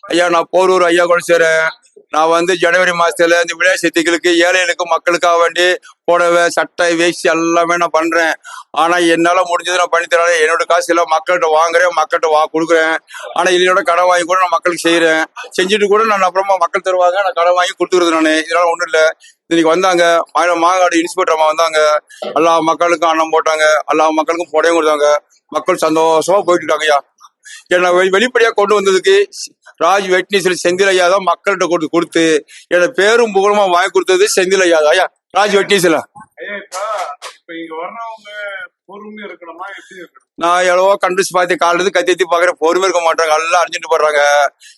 ஐயா நான் போரூர் ஐயா கூட நான் வந்து ஜனவரி மாசத்துல இந்த விளையாட்டு சக்திகளுக்கு ஏழைகளுக்கு மக்களுக்காக வேண்டி புடவை சட்டை வேஷ்டி எல்லாமே நான் பண்றேன். ஆனா என்னால முடிஞ்சது நான் பண்ணி தரேன். என்னோட காசு எல்லாம் மக்கள்கிட்ட வாங்குறேன் மக்கள்கிட்ட வா கொடுக்குறேன். ஆனா இதோட கடன் வாங்கி கூட நான் மக்களுக்கு செய்யறேன் செஞ்சுட்டு கூட நான் அப்புறமா மக்கள் தருவாங்க நான் கடன் வாங்கி கொடுத்துருது நான். இதனால ஒண்ணும் இல்ல. இன்னைக்கு வந்தாங்க. மா- மாங்காடு இன்ஸ்பெக்டர் அம்மா வந்தாங்க. எல்லா மக்களுக்கும் அன்னம் போட்டாங்க. எல்லா மக்களுக்கும் புடவையும் கொடுத்தாங்க. மக்கள் சந்தோஷமா போயிட்டு இருக்காங்க ஐயா என்னை வெளிப்படையா கொண்டு வந்ததுக்கு ராஜ் வெட்னீஸ்வரி செந்தில் ஐயா தான் மக்கள்கிட்ட கொண்டு கொடுத்து என்னோட பேரும் புகழுமா வாங்கி கொடுத்தது செந்தில் ஐயா தான். ஐயா ராஜ் வெட்னீஸ்ல நான் எவ்வளவோ கண்டிச்சு பார்த்து காலிலிருந்து கத்தி கத்தி பாக்குறேன் பொறுமை இருக்க மாட்டாங்க எல்லாம் அழிஞ்சிட்டு போடுறாங்க.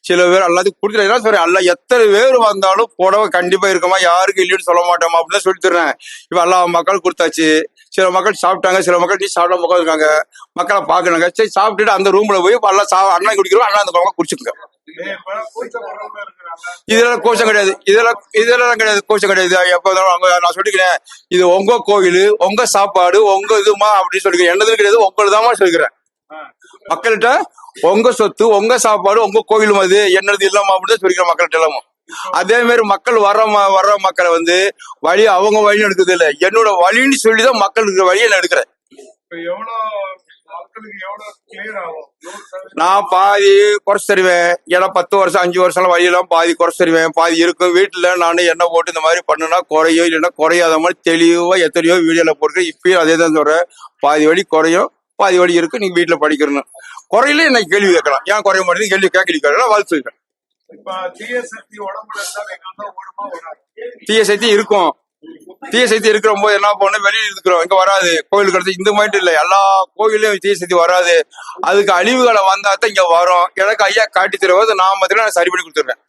சில பேர் எல்லாத்தையும் கொடுத்துட்டு சொல்றேன் அல்ல எத்தனை பேர் வந்தாலும் புடவை கண்டிப்பா இருக்குமா? யாருக்கு இல்லைன்னு சொல்ல மாட்டோமா? அப்படின்னு சொல்லி தர்றேன். இப்ப எல்லா மக்கள் கொடுத்தாச்சு. சில மக்கள் சாப்பிட்டாங்க. சில மக்கள் நீ சாப்பிட மக்கள் இருக்காங்க மக்களை பாக்குறாங்க சரி சாப்பிட்டுட்டு அந்த ரூம்ல போய் எல்லாம் அண்ணா குடிக்கிறோம். அண்ணா அந்த குடிச்சுக்கோங்க. இதெல்லாம் கோஷம் கிடையாது. இதெல்லாம் இதெல்லாம் கிடையாது. கோஷம் கிடையாது. எப்போ அவங்க நான் சொல்லிக்கிறேன். இது உங்க கோயில் உங்க சாப்பாடு உங்க இதுமா அப்படின்னு சொல்லிக்கிறேன். என்னது கிடையாது. உங்களுதாம்மா சொல்லிக்கிறேன். மக்கள்கிட்ட உங்க சொத்து உங்க சாப்பாடு உங்க கோயிலும் அது என்னது இல்லாம அப்படின்னு சொல்லிக்கிறேன் மக்கள்கிட்ட எல்லாமும். அதே மாதிரி மக்கள் வர்ற ம- வர்ற மக்களை வந்து வழி அவங்க வழி எடுக்கிறது இல்ல என்னோட வழின்னு சொல்லிதான் மக்கள் இருக்கிற வழியை நான் எடுக்கிறேன். மக்களுக்கு எவ்வளவு கிளியர் ஆகும்? நூறு சதவீதம் நான் பாதி குறைச்சு தருவேன் ஏன்னா பத்து வருஷம் அஞ்சு வருஷம் வழியெல்லாம் பாதி குறைச்சு தருவேன் பாதி இருக்கும் வீட்டுல நான் எண்ணெய் போட்டு இந்த மாதிரி பண்ணுனா குறையும் இல்லைன்னா குறையாத மாதிரி தெளிவா எத்தனையோ வீடியோல போட்டு இப்பயும் அதே தான் சொல்றேன். பாதி வழி குறையும் பாதி வழி இருக்கு நீங்க வீட்டுல படிக்கணும். குறையில எனக்கு கேள்வி கேட்கலாம். ஏன் குறைய மாட்டேங்குது? கேள்வி கேட்கலாம் வாழ்த்து சொல்லிட்டேன் இப்ப தீய சக்தி உடம்புல இருந்தா எங்க அண்ணா ஓடுமா ஓடாது தீய சக்தி இருக்கும். தீய சக்தி இருக்கிற போது என்ன பண்ணணும் வெளியில இருக்கிறோம். இங்க வராது. கோயிலுக்கு அடுத்து இந்த மாதிரி இல்ல. எல்லா கோயிலையும் தீய சக்தி வராது. அதுக்கு அழிவுகளை வந்தா தான் இங்க வரும். எனக்கு ஐயா காட்டி தருவது நான் மாத்திரம் நான் சரி பண்ணி கொடுத்துருவேன்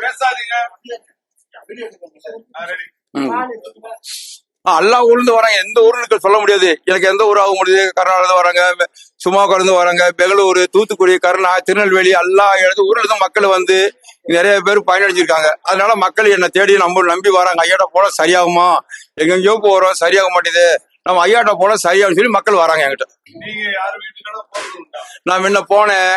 பேசாதீங்க மாமா பேசாதீங்க ஆ, ready. ஆ, எல்லா ஊர்ல இருந்து வராங்க. எந்த ஊர்ல இருக்க சொல்ல முடியாது. எனக்கு எந்த ஊர் ஆக முடியுது. கர்நாடகா வராங்க. சும்மாக்கா இருந்து வராங்க. பெங்களூரு தூத்துக்குடி கருணா திருநெல்வேலி எல்லா இடத்து ஊர்ல இருந்து மக்கள் வந்து நிறைய பேர் பயனடைஞ்சிருக்காங்க. அதனால மக்கள் என்ன தேடி நம்ம நம்பி வராங்க. ஐயாட்ட போல சரியாகுமா? எங்கெங்கயோ போறோம். சரியாக மாட்டேது நம்ம ஐயாட்ட போல சரியாகும் சொல்லி மக்கள் வராங்க என்கிட்ட. நான் முன்ன போனேன்.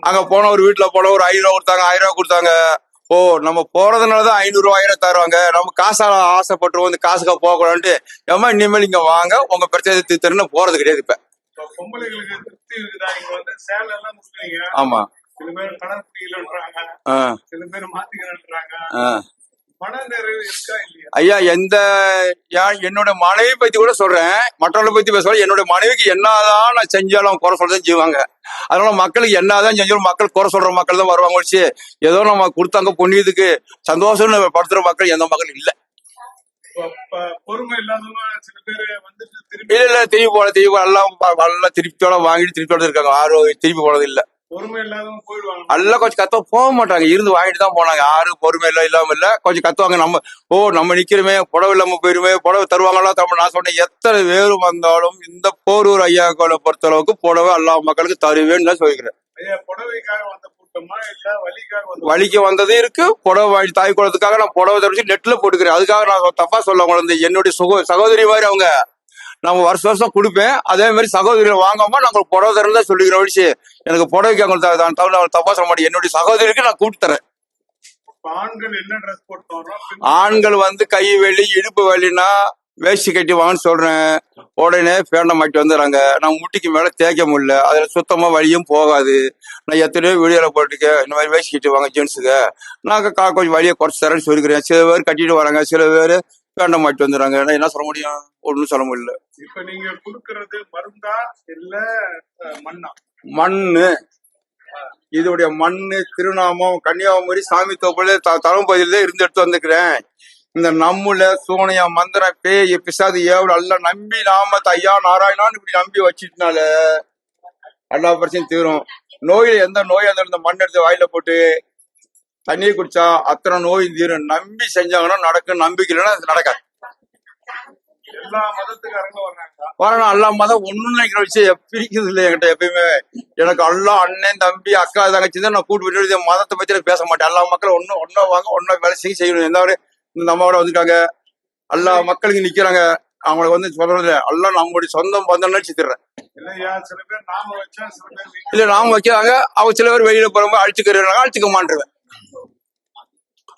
அங்க போன ஒரு வீட்டுல போன ஒரு ஐநூறு கொடுத்தாங்க ஆயிரம் ரூபா கொடுத்தாங்க. ஓ நம்ம போறதுனாலதான் ஐநூறு ரூபா ஆயிரம் தருவாங்க நம்ம காசால ஆசைப்பட்டு வந்து காசுக்கா போக கூடாதுன்ட்டு ஏமா இனிமேல் இங்க வாங்க உங்க பிரச்சனை தீர்த்துன்னு போறது கிடையாது இப்ப. ஆமா. சில பேர் ஆ, சில பேர் மாத்திக்கிறேன்றாங்க ஐயா எந்த என்னோட மனைவி பத்தி கூட சொல்றேன். மற்றவங்களை பத்தி பேச என்னோட மனைவிக்கு என்னதான் நான் செஞ்சாலும் குறை சொல்லதான் செய்வாங்க. அதனால மக்களுக்கு என்னதான் செஞ்சாலும் மக்கள் குறை சொல்ற மக்கள் தான் வருவாங்க ஒழிச்சு ஏதோ நம்ம கொடுத்தாங்க புண்ணியத்துக்கு சந்தோஷம்னு படுத்துற மக்கள் எந்த மக்கள் இல்ல. இல்ல இல்ல திருப்பி போல திருப்பி எல்லாம் நல்லா திருப்தியோட வாங்கிட்டு திருப்தியோட இருக்காங்க. யாரும் திருப்பி போனது இல்ல. பொறுமை இல்லாதவங்க போயிடுவாங்க. எல்லாம் கொஞ்சம் கத்த போக மாட்டாங்க. இருந்து வாங்கிட்டு தான் போனாங்க. யாரும் பொறுமை இல்ல இல்லாம இல்ல. கொஞ்சம் கத்துவாங்க. நம்ம ஓ நம்ம நிக்கிறோமே புடவை இல்லாம போயிருமே புடவை தருவாங்களா தமிழ் நான் சொன்னேன் எத்தனை பேர் வந்தாலும் இந்த போரூர் ஐயா கோலை பொறுத்த அளவுக்கு புடவை எல்லா மக்களுக்கு தருவேன்னு தான் சொல்லிக்கிறேன். புடவைக்காக வந்த வலிக்கு வந்தது இருக்கு. புடவை வாங்கி தாய் குளத்துக்காக நான் புடவை தரிச்சு நெட்ல போட்டுக்கிறேன். அதுக்காக நான் தப்பா சொல்ல குழந்தை என்னுடைய சுக சகோதரி மாதிரி அவங்க. நம்ம வருஷம் வருஷம் கொடுப்பேன். அதே மாதிரி சகோதரிகளை வாங்காம நாங்கள் புடவை தான் சொல்லிக்கிறோம் ஒழிச்சு எனக்கு புடவைக்கு அவங்க தப்பா சொல்ல மாட்டேன். என்னுடைய சகோதரிக்கு நான் கூப்பிட்டு தரேன். ஆண்கள் வந்து கை வலி இடுப்பு வலினா வேஷ்டி கட்டி வாங்கன்னு சொல்றேன். உடனே பேண்டை மாட்டி வந்துடுறாங்க. நான் முட்டிக்கு மேல தேய்க்க முடியல. அதுல சுத்தமா வலியும் போகாது. நான் எத்தனையோ வீடியோல போட்டுக்க இந்த மாதிரி வேஷ்டி கட்டி வாங்க ஜென்ஸுக்கு. நான் கா கொஞ்சம் வலியை குறைச்சு தரேன்னு சொல்லிக்கிறேன். சில பேர் கட்டிட்டு வராங்க. சில பேர் பேண்டை மாட்டி வந்துடுறாங்க. என்ன சொல்ல முடியும்? ஒன்றும் சொல்ல முடியல. இப்ப நீங்க குடுக்கறது மருந்தா இல்ல மண்ணா? மண்ணு. இதோடைய மண்ணு திருநாமம் கன்னியாகுமரி சாமி தோப்புல தளம்பதியில இருந்து எடுத்து வந்துக்கிறேன் இந்த நம்முல சூனையா மந்திரம் பேய் பிசாது ஏவல் எல்லாம் நம்பி நாம ஐயா நாராயணான்னு இப்படி நம்பி வச்சிட்டனால எல்லா பிரச்சனையும் தீரும். நோயில எந்த நோயா இருந்தாலும் இந்த மண் எடுத்து வாயில போட்டு தண்ணியை குடிச்சா அத்தனை நோய் தீரும். நம்பி செஞ்சாங்கன்னா நடக்கும். நம்பிக்கை இல்லைன்னா நடக்காது. வரணும் அல்லா மதம் நினைக்கிற விஷயம் பிரிக்கிறது இல்லை என்கிட்ட எப்பயுமே. எனக்கு அல்லா அண்ணன் தம்பி அக்கா தங்கச்சி தான் நான் கூட்டு விட்டு மதத்தை பத்தி பேச மாட்டேன். எல்லா மக்களும் ஒன்னும் ஒன்னா வாங்க ஒன்னா வேலை செய்ய செய்யணும். ஒரு இந்த நம்மளோட வந்துட்டாங்க. எல்லா மக்களுக்கு நிக்கிறாங்க. அவங்களுக்கு வந்து சொல்றது அல்லா நம்மளுடைய சொந்தம் பந்தம் நினைச்சு தர்றேன். இல்லையா? சில பேர் நாம வச்சா சில பேர் வீட்டுல இல்ல நாம வைக்கிறாங்க. அவங்க சில பேர் வெளியில போறவங்க அழிச்சுக்கிறாங்க அழிச்சுக்க மாட்டுருவேன்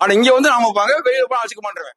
ஆனா இங்க வந்து நாம வைப்பாங்க வெளியில போய் அழிச்சுக்க மாட்டுருவேன்